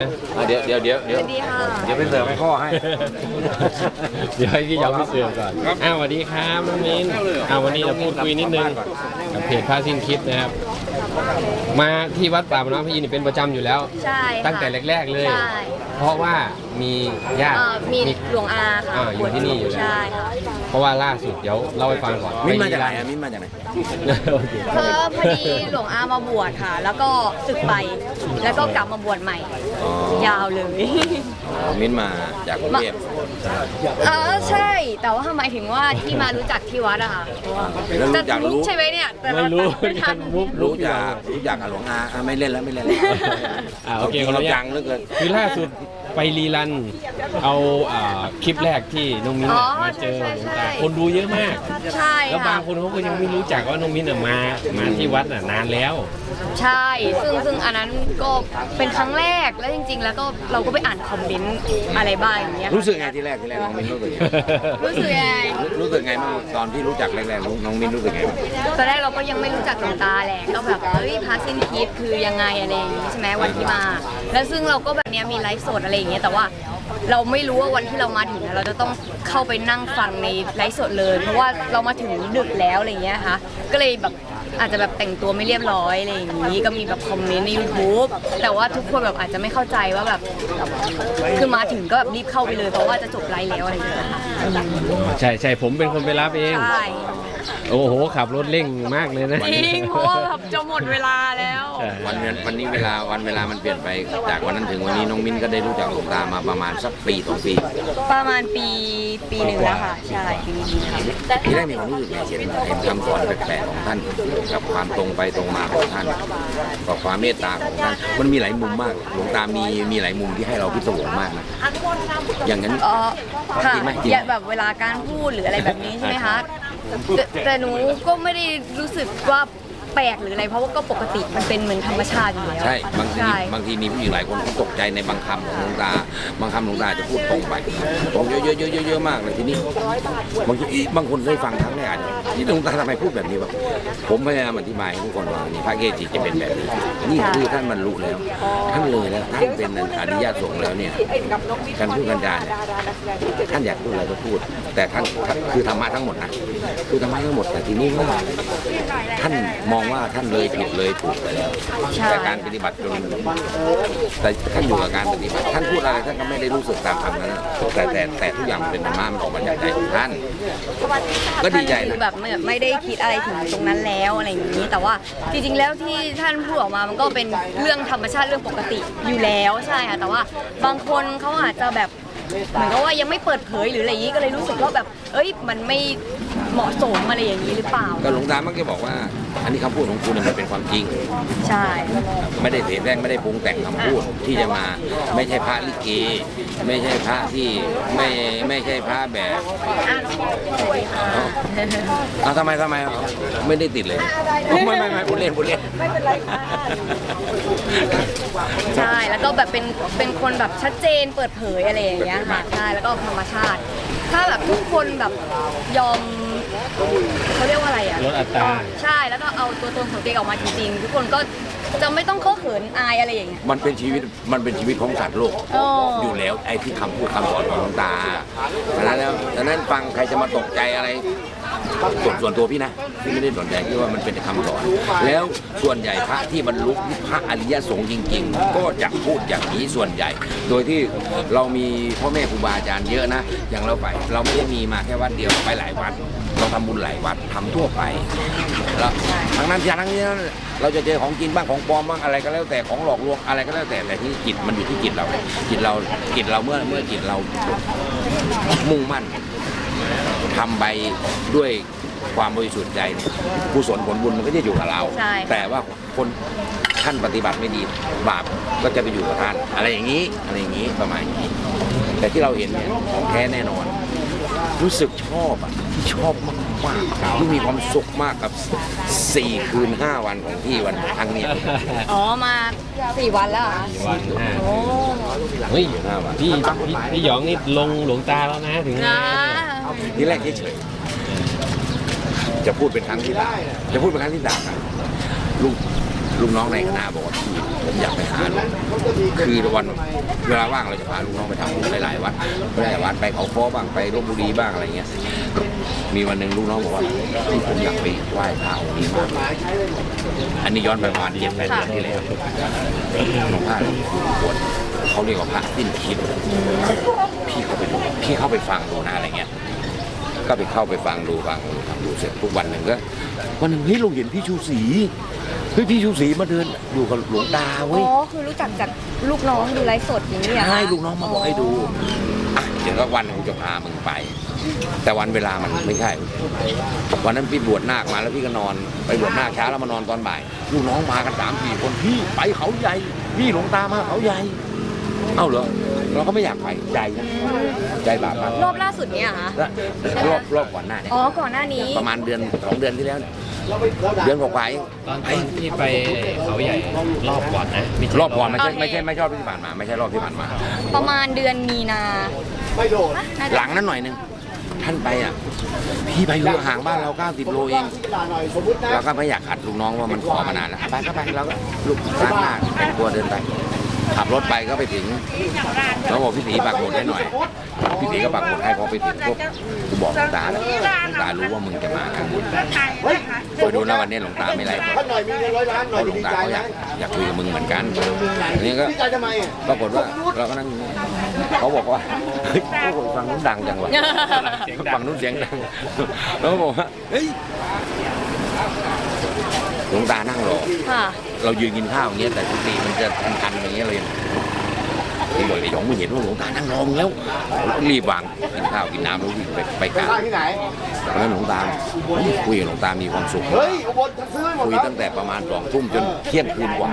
อะเดี๋ยวเดี๋ยวเดี๋ยวเดี๋ยวสวัสดีค่ะเดี๋ยวไปเสิร์ฟให้พ่อให้ เดี๋ยวให้พี่ยอมพี่เสือก่อน อ้าวสวัสดีครับน้องมิ้นอ้าววันนี้เราพูดคุยนิดนึงกับเพจพาสิ้นคิดนะครับ มาที่วัดป่าบ้านน้องพี่ยินนี่เป็นประจำอยู่แล้ว ใช่ค่ะตั้งแต่แรก ๆเลย ใช่เพราะว่ามีญาติเอ่อมีหลวงอาค่ะอ่าอยู่ที่นี่อยู่แล้ว ใช่ค่ะเพราะว่าล่าสุดเดี๋ยวเล่าให้ฟังก่อนมิ้นมาจากไหนอะมิ้นมาจากไหน โอเคเพราะพอดีหลวงอามาบวชค่ะ แล้วก็ศึกไป แล้วก็กลับมาบวชใหม่ อ๋อ ยาวเลย มิ้นมาจากกรุงเทพเออใช่ แต่ว่าหมายถึงว่าที่มารู้จักที่วัดอะค่ะแล้วจะรู้จักมุกรู้ใช่ไหมเนี่ย แต่ไม่เรารู้ไม่ทันมุกรู้จักรู้จักกับหลวงอาอะไม่เล่นแล้วไม่เล่นแล้วอ่าโอเคจริงขออเรานุญาจัตงเหลือเกิน คือล่าสุด ไปรีรัน เอาอ่าคลิปแรกที่น้องมิ้นอ๋อน่ะมาเจอใช่หลวงใช่ ตาคนดูเยอะมาก ใช่แล้วบาค่ะงคนเขาก็ยังไม่รู้จักว่าน้องมิ้นน่ะมามาที่วัดน่ะนานแล้ว ใช่ ซึ่งซึ่งอันนั้นก็เป็นครั้งแรกแล้วจริง ๆ แล้วก็เราก็ไปอ่านคอมเมนต์อะไรบ้างอย่างเงี้ยรู้สึกไงที่แรกที่แรกน้องมิ้นรู้สึกไงรู้สึกยังไงรู้รู้สึกไงบ้างตอนที่รู้จักแรกๆรู้น้องมิ้นรู้สึกไงบ้างตอนแรกเราก็ยังไม่รู้จักหลวงตาแหละก็แบบเฮ้ยพาสิ้นคิดคือยังไงอะไรอย่างงี้ใช่ไหมวันที่มา แล้วซึ่งเราก็แบบเนี้ยมีไลฟ์สดอะไรอย่างเงี้ยแต่ว่าเราไม่รู้ว่าวันที่เรามาถึงอะเราจะต้องเข้าไปนั่งฟังในไลฟ์สดเลย เพราะว่าเรามาถึงดึกแล้วอะไรอย่างเงี้ยค่ะก็เลยแบบอาจจะแบบแต่งตัวไม่เรียบร้อยอะไรอย่างงี้ก็มีแบบคอมเมนต์ใน YouTube แต่ว่าทุกคนแบบอาจจะไม่เข้าใจว่าแบบคือมาถึงก็แบบรีบเข้าไปเลยเพราะว่าจะจบไลฟ์แล้วอะไรอย่างเงี้ยค่ะใช่ใช่ผมเป็นคนไปรับเองใช่ โอ้โห ขับรถเร่งมากเลยนะ จริงเพราะว่าแบบจะหมดเวลาแล้วใช่วันนี้วันนี้เวลาวันเวลามันเปลี่ยนไปจากวันนั้นถึงวันนี้น้องมิ้นก็ได้รู้จักหลวงตามาประมาณสักปีสองปีประมาณปีปีหนึ่งแล้วค่ะใช่ปีนี้ค่ะทีแรกมีความรู้สึกไงเห็นเห็นคำสอนแปลกๆของท่านกับความตรงไปตรงมาของท่านกับความเมตตาของท่านมันมีหลายมุมมากหลวงตามีมีหลายมุมที่ให้เราพิศวงมากนะอย่างนั้นอ๋อค่ะจริงไหมจริงอย่างแบบเวลาการพูดหรืออะไรแบบนี้ใช่ไหมคะ แต่แต่หนูก็ไม่ได้รู้สึกว่า ปลกหรืออะไรเพราะว่าก็ปกติมันเป็นเหมือนธรรมชาติอยู่แล้วใช่บางทีใช่บางทีมีผู้หญิงหลายคนเขาตกใจในบางคำของหลวงตา บางคำหลวงตาจะพูดตรงไปตรงเยอะๆเยอะๆเยอะๆมากเลยทีนี้บางทีอีบางคนได้ฟังครั้งแรกอาจจะนี่หลวงตาทำไมพูดแบบนี้วะผมพยายามอธิบายให้ทุกคนว่านี่พระเกจิจะเป็นแบบนี้นี่คือท่านบรรลุแล้ว ท่านเลยแล้วท่านเป็นอริยสงฆ์แล้วเนี่ยการพูดกันจาเนี่ยท่านอยากพูดอะไรก็พูด แต่ท่านคือธรรมะทั้งหมดนะคือธรรมะทั้งหมดแต่ทีนี้ว่า ท่านมองว่าท่านเลยผิดเลยถูกไปแล้วใช่ แต่การปฏิบัติจนแต่ท่านอยู่กับการปฏิบัติท่านพูดอะไรท่านก็ไม่ได้รู้สึกตามคำนั้นนะแต่แต่แต่ทุกอย่างมันเป็นธรรมะมันออกมาจากใจของท่าน ก็ดีใจท่านคือนะแบบไม่ไม่ได้คิดอะไรถึงตรงนั้นแล้วอะไรอย่างนี้ แต่ว่าจริงๆแล้วที่ท่านพูดออกมามันก็เป็นเรื่องธรรมชาติเรื่องปกติอยู่แล้วใช่ค่ะแต่ว่าบางคนเขาอาจจะแบบ เหมือนกับว่ายังไม่เปิดเผยหรืออะไรอย่างนี้ก็เลยรู้สึกว่าแบบ เอ้ยมันไม่เหมาะสมอะไรอย่างนี้หรือเปล่า ก็หลวงตามักจะบอกว่า อันนี้คำพูดของคุณเนี่ยมันเป็นความจริง ใช่ ไม่ได้เสแสร้งไม่ได้ปรุงแต่งคำพูดที่จะมาไม่ใช่พระลิเก ไม่ใช่พระที่ไม่ไม่ใช่พระแบบสวยค่ะเอาทำไมทำไมเอาไม่ได้ติดเลย ไม่ไม่ไม่พูดเล่นพูดเล่น ใช่แล้วก็แบบเป็นเป็นคนแบบชัดเจนเปิดเผยอะไรอย่างเงี้ยค่ะใช่แล้วก็ธรรมชาติ ถ้าแบบทุกคนแบบยอมเขาเรียกว่าอะไรอะลดอัตรา ใช่แล้วก็เอาตัวตนของตัวเองออกมาจริงๆทุกคนก็จะไม่ต้องเข้าเขินอายอะไรอย่างเงี้ย มันเป็นชีวิตมันเป็นชีวิตของสัตว์โลกอ๋อออยู่แล้วไอ้ที่คำพูดคำสอนของหลวงตาดังนั้นแล้วดังนั้นฟังใครจะมาตกใจอะไร ส่วนส่วนตัวพี่นะพี่ไม่ได้สนใจพี่ว่ามันเป็นคำสอนแล้วส่วนใหญ่พระที่บรรลุพระอริยสงฆ์จริง ๆ ก็จะพูดอย่างนี้ส่วนใหญ่ โดยที่เรามีพ่อแม่ครูบาอาจารย์เยอะนะอย่างเราไปเราไม่ได้มีมาแค่วัดเดียวไปหลายวัดเราทำบุญหลายวัดทำทั่วไปแล้วทั้งนั้นทั้งนี้เราจะเจอของจริงบ้างของปลอมบ้างอะไรก็แล้วแต่ของหลอกลวงอะไรก็แล้วแต่แต่ที่จิตมันอยู่ที่จิตเราจิตเราจิตเราเมื่อเมื่อจิตเรามุ่งมั่น ทำไปด้วยความบริสุทธิ์ใจเนี่ยกุศลผลบุญมันก็จะอยู่กับเรา ใช่แต่ว่าคนท่านปฏิบัติไม่ดีบาปก็จะไปอยู่กับท่าน อะไรอย่างนี้อะไรอย่างนี้ประมาณอย่างนี้ แต่ที่เราเห็นเนี่ยของแท้แน่นอน รู้สึกชอบอะที่ชอบมากมากๆที่มีความสุขมากกับ 4 คืน 5 วันของพี่วันครั้งเนี้ยอ๋อมาสี่วันแล้วเหรอคะวันห้าโอ้เฮ้ยห้าวันพี่พี่พี่หยองนี่ลงหลวงตาแล้วนะถึงนะ ที่แรกเฉยๆจะพูดเป็นครั้งที่สามจะพูดเป็นครั้งที่สามนะลูกลูกน้องในคณะบอกว่าพี่ผมอยากไปหาลุงคือวันเวลาว่างเราจะพาลูกน้องไปทำบุญหลายๆวัดหลายวัดไปเขาค้อบ้างไปลบบุรีบ้างอะไรเงี้ย มีวันหนึ่งลูกน้องบอกว่าพี่ผมอยากไปไหว้พระองค์นี้มากอันนี้ย้อนไปประมาณเจ็ดแปดเดือนที่แล้วหลวงพ่อปวดเขาเรียกว่าพระสิ้นคิดพี่เข้าไปดูพี่เข้าไปฟังดูนะอะไรเงี้ย ก็ไปเข้าไปฟังดูฟังดูฟังดูเสร็จทุกวันหนึ่งก็วันหนึ่งเฮ้ยเราเห็นพี่ชูศรีเฮ้ยพี่ชูศรีมาเดินอยู่กับหลวงตาอ๋เว้ยอคือรู้จักจากลูกน้องดูไลฟ์สดอย่างนี้เหรอคะใช่ลูกน้องมาบอกให้ดูอะเดี๋ยวก็วันหนึงกูจะพามึงไป แต่วันเวลามันไม่ใช่ วันนั้นพี่บวชนาคมาแล้วพี่ก็นอน ไปบวชนาคเช้าแล้วมานอนตอนบ่าย ลูกน้องมากันสามสี่คนพี่ไปเขาใหญ่พี่หลวงตามาเขาใหญ่ เอ้าเหรอเราก็ไม่อยากไปใจนะใจบาปมากรอบล่าสุดเนี่ยเหรอคะแล้วรอบรอบก่อนหน้าเนี่ยอ๋อก่อนหน้านี้ประมาณเดือนสองเดือนที่แล้วเนี่ยเดือนกว่าๆเองตอนตอนที่ไปเขาใหญ่รอบก่อนนะไม่ใช่รอบก่อนไม่ใช่โอเคไม่ใช่ไม่ใช่รอบที่ผ่านมา ไม่ใช่รอบที่ผ่านมา ประมาณเดือนมีนาน่าจะหลังนั้นหน่อยหนึงท่านไปอะพี่ไปอยู่ห่างบ้านเรา90โลเองเราก็ไม่อยากขัดลูกน้องว่ามันขอมานานแล้วไปก็ไปเราก็ลูกล้างหน้าแต่งตัวเดินไป ขับรถไปก็ไปถึงแล้วบอกพี่ตีปักหมุดให้หน่อย พี่ตีก็ปักหมุดให้พอไปถึงปุ๊บกูบอกหลวงตาแล้วหลวงตารู้ว่ามึงจะมากันคอยดูนะวันนี้หลวงตาไม่ไรเพราะหลวงตาเขาอยากอยากคุยกับมึงเหมือนกันอันนี้ก็ปรากฏว่าเราก็นั่งเขาบอกว่าเฮ้ยฟังนู้นดังจังวะฟังนู้นเสียงดังแล้วบอกว่าเฮ้ย หลวงตานั่งรอ ค่ะ เรายืนกินข้าวอย่างเงี้ยแต่ทุกทีมันจะทันๆอย่างเงี้ยเลย พี่บอกไอ้หยองไม่เห็นว่าหลวงตานั่งรอมึงแล้วเรารีบวางกินข้าวกินน้ำแล้ววิ่งไปไปกรางที่ไหนตอนนั้นหลวงตาคุยกับหลวงตามีความสุข เฮ้ยอุบลซื้อหมดคุยตั้งแต่ประมาณสองทุ่มจนเที่ยงคืนกว่า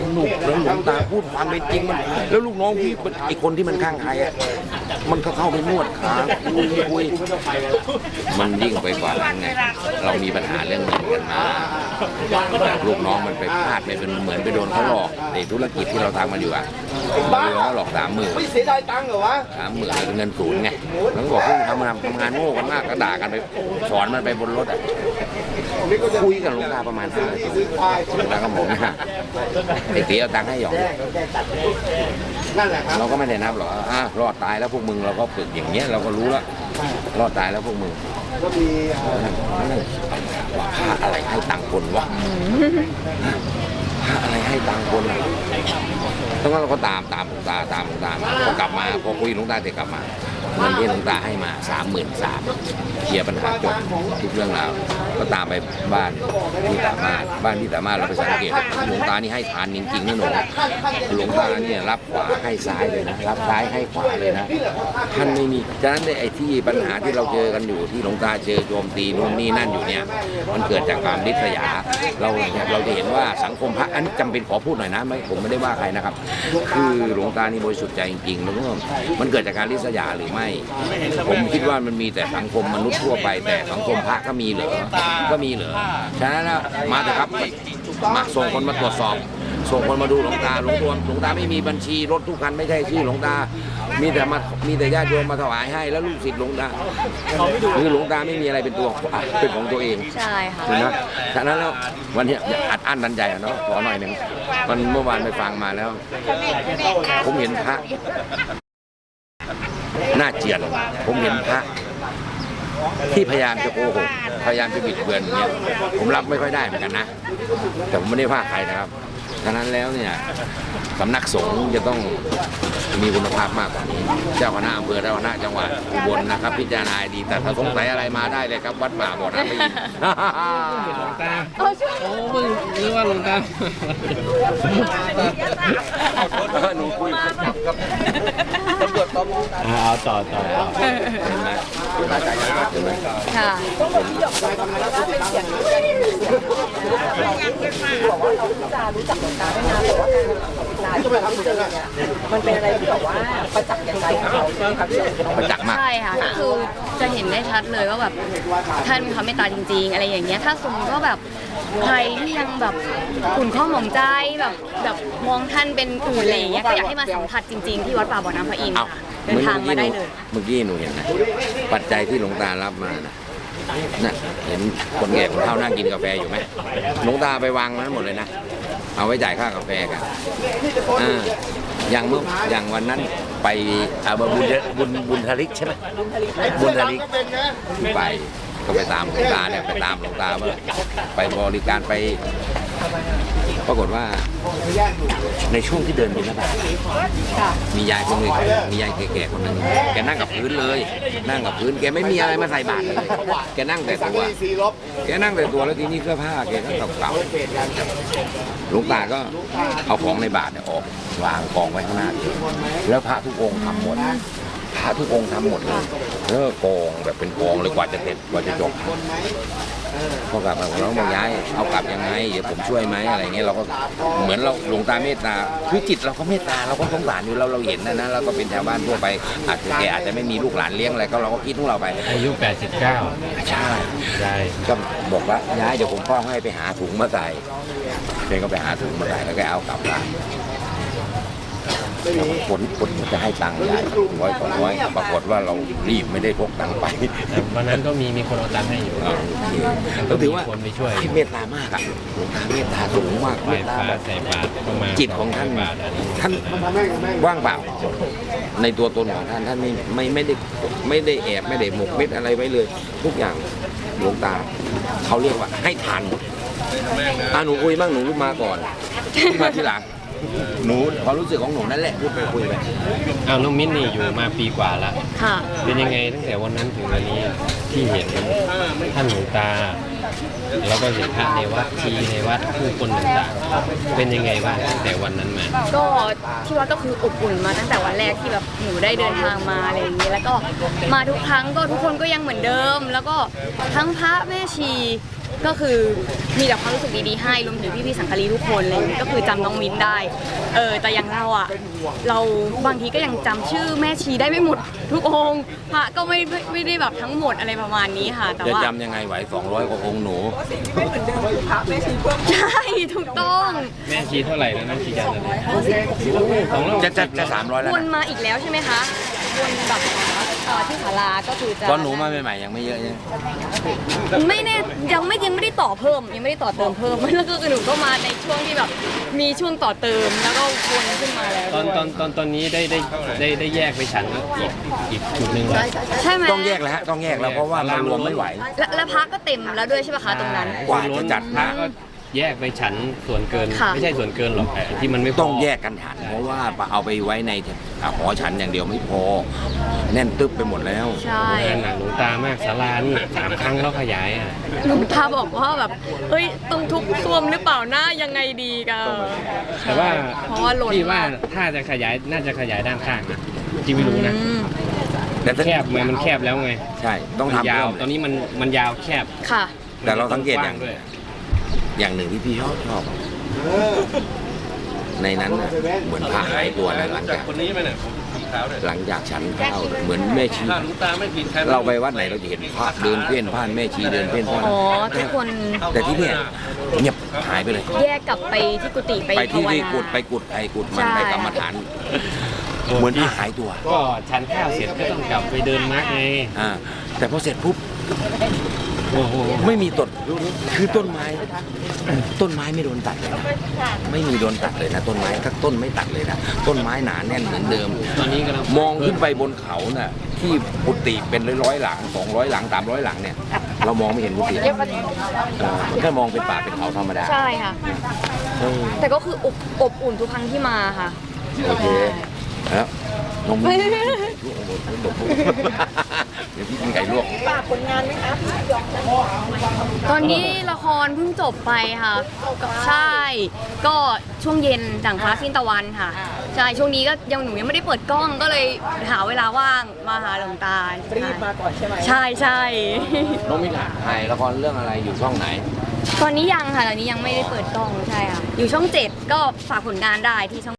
สนุกแล้วหลวงตาพูดความเป็นจริงมัน แล้วลูกน้องพี่ไอคนที่มันข้างใครอะมันก็เข้าไปนวดขาคุยคุยมันยิ่งไปกว่านั้นไงเรามีปัญหาเรื่องเงินกันมาลูกน้องมันไปพลาดไปเป็นเหมือนไปโดนเขาหลอกในธุรกิจที่เราทำมาอยู่อะเราโดนเขาหลอกสามหมื่นไม่เสียดายตังค์เหรอวะสามหมื่นเงินศูนย์ไงแล้วก็บอกพวกทำงานทำงานโง่กันมากก็ด่ากันไปสอนมันไปบนรถอะคุยกับหลวงตาประมาณห้านาทีซื้อควายหลวงตาก็บอกนะไอ้ตีเอาตังค์ให้หยองนั่นแหละครับเราก็ไม่ได้นับหรอกอะรอดตายแล้วพวกมึงเราก็ฝึกอย่างเงี้ยเราก็รู้แล้วรอดตายแล้วพวกมึงก็มีเอ่อนั่นว่าพระอะไรให้ตังค์คนวะพระอะไรให้ตังค์คนอะ แล้วก็เราก็ตามตามหลวงตาตามหลวงตามาพอกลับมาพอคุยหลวงตาเสร็จกลับมา เงินที่หลวงตาให้มาสามหมื่นสามเคลียร์ปัญหาจบทุกเรื่องราวก็ตามไปบ้านที่สามารถบ้านที่สามารถเราไปสังเกตหลวงตานี่ให้ทานจริงๆนะหนูหลวงตาเนี่ยรับขวาให้ซ้ายเลยนะรับซ้ายให้ขวาเลยนะท่านไม่มีฉะนั้นไอ้ที่ปัญหาที่เราเจอกันอยู่ที่หลวงตาเจอโจมตีนู่นนี่นั่นอยู่เนี่ยมันเกิดจากความริษยาเราเราจะเห็นว่าสังคมพระอันนี้จำเป็นขอพูดหน่อยนะไม่ผมไม่ได้ว่าใครนะครับ คือหลวงตานี่บริสุทธิ์ใจจริงๆแล้วก็มันเกิดจากการริษยาหรือไม่ผมคิดว่ามันมีแต่สังคมมนุษย์ทั่วไป แต่สังคมพระก็มีเหรอก็มีเหรอฉะนั้นแล้วมาเถอะครับมาส่งคนมาตรวจสอบ ส่งคนมาดูหลวงตาหลวงตาหลวงตาไม่มีบัญชีรถทุกคันไม่ใช่ชื่อหลวงตา มีแต่มามีแต่ญาติโยมมาถวายให้แล้วลูกศิษย์หลวงตาคือหลวงตาไม่มีอะไรเป็นตัวเป็นของตัวเองใช่ค่ะนะฉะนั้นแล้ววันเนี้ยอัดอั้นดันใจอะเนาะขอหน่อยหนึ่งมันเมื่อวานไปฟังมาแล้ว ผมเห็นพระ หน้าเจียน ผมเห็นพระที่พยายามจะโกหกพยายามจะบิดเบือนเนี่ยผมรับไม่ค่อยได้เหมือนกันนะ แต่ผมไม่ได้ว่าใครนะครับ ฉะนั้นแล้วเนี่ยสำนักสงฆ์จะต้องมีคุณภาพมากกว่านี้เจ้าคณะอำเภอเจ้าคณะจังหวัดอุบลนะครับ พิจารณาให้ดีแต่ถ้าสงสัยอะไรมาได้เลยครับ วัดป่าบ่อน้ำไม่ยิน หลวงตาเอาช่วยโอ้เพิ่งว่าหลวงตาหนูคุยกับอ่าเอาต่อต่อต่อเห็นไหมเห็นไหมค่ะจะไปทำถึงอะมันเป็นอะไรที่แบบว่าประจักษ์อย่างไรของเราใช่ไหมคะพี่หยงประจักษ์มาก ใช่ค่ะก็คือจะเห็นได้ชัดเลยว่าแบบท่านมีความเมตตาจริง ๆ อะไรอย่างเงี้ยถ้าสมมติว่าแบบใครที่ยังแบบขุ่นข้องหมองใจแบบแบบมองท่านเป็นอื่นอะไรอย่างเงี้ยก็อยากให้มาสัมผัสจริง ๆ ที่วัดป่าบ่อน้ำพระอินทร์เอาค่ะเดินทางมาได้เลย เมื่อกี้หนูเห็นนะปัจจัยที่หลวงตารับมานะน่ะเห็นคนแก่คนเฒ่านั่งกินกาแฟอยู่ไหมหลวงตาไปวางนั้นหมดเลยนะ เอาไว้จ่ายค่ากาแฟกันอ่าอย่างเมื่ออย่างวันนั้นไปอาบบุญบุญบุญทลิกใช่ไหมบุญทลิกก็เป็นนะไปก็ไปตามหลวงตาเนี่ยไปตามหลวงตาว่าไปบริการไป ปรากฏว่าในช่วงที่เดินบินทบาทมียายคนหนึ่งมียายแก่ๆคนหนึ่งแกนั่งกับพื้นเลย นั่งกับพื้นแกไม่มีอะไรมาใส่บาตรเลยแกนั่งแต่สังตัวแกนั่งแต่ตัวแล้วทีนี้เสื้อผ้าแกก็เก่าๆหลวงตาก็เอาของในบาตรเนี่ยออกวางกองไว้ข้างหน้าแล้วพระทุกองค์ทำหมดพระทุกองค์ทำหมดเลยแล้วก็กองแบบเป็นกองเลยกว่าจะเสร็จกว่าจะจบ พอกลับมาเราบอกย้ายเอากลับยังไงเดี๋ยวผมช่วยไหมอะไรเงี้ยเราก็เหมือนเราหลวงตาเมตตาคือจิตเราก็เมตตาเราก็สงสารอยู่แล้วเราเห็นนะนะเราก็เป็นชาวบ้านทั่วไปอาจจะแกอาจจะไม่มีลูกหลานเลี้ยงอะไรก็เราก็คิดของเราไปอายุ 89 ใช่ใช่ก็บอกว่าย้ายเดี๋ยวผมพ่อให้ไปหาถุงมาใส่เนก็ไปหาถุงมาใส่แล้วก็เอากลับมา ผลผลจะให้ตังค์ยายร้อยสองร้อยปรากฏว่าเรารีบไม่ได้พกตังค์ไปแต่วันนั้นก็มีมีคนเอาตังค์ให้อยู่เอาโอเคก็ถือว่าคนไปช่วยที่เมตตามากอะหลวงตาเมตตาสูงมากไหเมว้ตพตาระแบบใส่บาตรประมาณจิตของท่าน200บาทอันนี้ท่านว่างเปล่า ในตัวตนของท่านท่านไม่ไม่ไม่ได้ไม่ได้แอบไม่ได้หมกเม็ดอะไรไว้เลย ทุกอย่างหลวงตาเขาเรียกว่าให้ทานหมดอะหนูคุยบ้างหนูรู้มาก่อนพี่มาทีหลัง หนูความรู้สึกของหนูนั่นแหละพูดไปคุยไปอ้าวน้องมิ้นนี่อยู่มาปีกว่าละค่ะ เป็นยังไงตั้งแต่วันนั้นถึงวันนี้ที่เห็นท่านหลวงตา แล้วก็เห็นพระในวัดชีในวัดผู้คนต่างๆ เป็นยังไงบ้างตั้งแต่วันนั้นมา ก็ที่ว่าก็คืออบอุ่นมาตั้งแต่วันแรกที่แบบหนูได้เดินทางมาอะไรอย่างนี้แล้วก็มาทุกครั้งก็ทุกคนก็ยังเหมือนเดิม แล้วก็ทั้งพระแม่ชี ก็คือมีแต่ความรู้สึกดีๆให้รวมถึงพี่ๆสังฆรีทุกคนอะไรอย่างนี้ก็คือจำน้องมิ้นได้เออแต่อย่างเราอะเราบางทีก็ยังจำชื่อแม่ชีได้ไม่หมดทุกองค์พระก็ไม่ไม่ไม่ได้แบบทั้งหมดอะไรประมาณนี้ค่ะ แต่จะว่า จำยังไงไหว 200 กว่าองค์หนู ใช่ถูกต้องแม่ชีเท่าไหร่แล้วนั่นชีจันทร์อะไรสองรอบจะจะจะสามร้อยแล้ววนนะมาอีกแล้วใช่ไหมคะ วนแบบเอ่อที่ศาลาก็คือจะ ตอนหนูมาใหม่ๆยังไม่เยอะใช่ไหมไม่แน่ยังไม่ยังไม่ได้ต่อเพิ่ม ยังไม่ได้ต่อเติมเพิ่ม แล้วก็คือหนูก็มาในช่วงที่แบบมีช่วงต่อเติมแล้วก็วนขึ้นมาแล้วตอนตอนตอนตอนนี้ได้ได้ได้ได้แยกไปฉันอีกอีกจุดหนึ่งแล้ว ใช่ไหมต้องแยกแล้วฮะต้องแยกแล้วเพราะว่ามันรวมไม่ไหว และและพักก็เต็มแล้วด้วยใช่ป่ะคะตรงนั้น กว่าจะจัดพระก็ แยกไปฉันส่วนเกิน ค่ะ ไม่ใช่ส่วนเกินหรอกแต่ที่มันไม่พต้องแยกกันฉัน เพราะว่าเอาไปไว้ในหอฉันอย่างเดียวไม่พอ แน่นตึ๊บไปหมดแล้ว ใช่ งานหนักหลวงตามากศาลานี่สามครั้งแล้วขยายอะหลวงตาบอกว่าแบบ เฮ้ย ต้องทุบซ่วมหรือเปล่านะยังไงดีกันแต่ว่าเพราะว่าหล่นพี่ว่าากมถ้าจะขยายน่าจะขยายด้านข้างนะที่ไม่รู้นะอืมแต่ถ้าแคบไหมมันแคบแล้วไงใช่ ต้องมันทำยาวเพิ่มตอนนี้มันมันยาวแคบค่ะ แต่เราสังเกตอย่างด้วย อย่างหนึ่งที่พี่ชอบชอบ ในนั้นน่ะเหมือนพระหายตัวนะหลังจากคนนี้ไปเนี่ยผมสีขาวเนี่ยหลังจากฉันข้าวเหมือนแม่ชี ถ้าหลวงตาไม่ผิดใครเราไปวัดไหนเราจะเห็นพระเดินเพ่นพ่านแม่ชีเดินเพ่นพ่านอ๋อทุกคนแต่ที่เนี่ยเงียบหายไปเลย แยกกลับไปที่กุฏิไปไปที่ภาวที่นา กุดไปกุดไอ้กุดมันใช่ ไปกรรมฐาน เหมือนพระหายตัวก็ฉันข้าวเสร็จก็ต้องกลับไปเดินมาร์กไงอ่าแต่พอเสร็จปุ๊บโอ้โห ไม่มีต้นคือต้นไม้ ต้นไม้ไม่โดนตัดเลยนะไม่มีโดนตัดเลยนะต้นไม้ทักต้นไม่ตัดเลยนะต้นไม้หนาแน่นเหมือนเดิม ตอนนี้กำลังมองขึ้นไปบนเขาน่ะ ที่กุฏิเป็นร้อยๆหลังสองร้อยหลังสามร้อยหลังเนี่ย เรามองไม่เห็นกุฏิเออมันแค่มองเป็นป่าเป็นเขาธรรมดาใช่ค่ะ เออแต่ก็คืออบอบอุ่นทุกครั้งที่มาค่ะ โอเคแล้วนมลวกหมดเดี๋ยวพี่กินไก่ลวก ฝากผลงานไหมคะพี่หยองตอนนี้ละครเพิ่งจบไปค่ะก็ใช่ ก็ช่วงเย็นดั่งฟ้าสิ้นตะวันค่ะ ใช่ ช่วงนี้ก็ยังหนูยังไม่ได้เปิดกล้องก็เลยหาเวลาว่างมาหาหลวงตารีบมาก่อนใช่ไหมใช่ใช่น้องมิถาถ่ายละครเรื่องอะไรอยู่ช่องไหน ตอนนี้ยังค่ะ ตอนนี้ยังไม่ได้เปิดกล้องใช่ค่ะ อยู่ช่องเจ็ดก็ฝากผลงานได้ที่ช่อง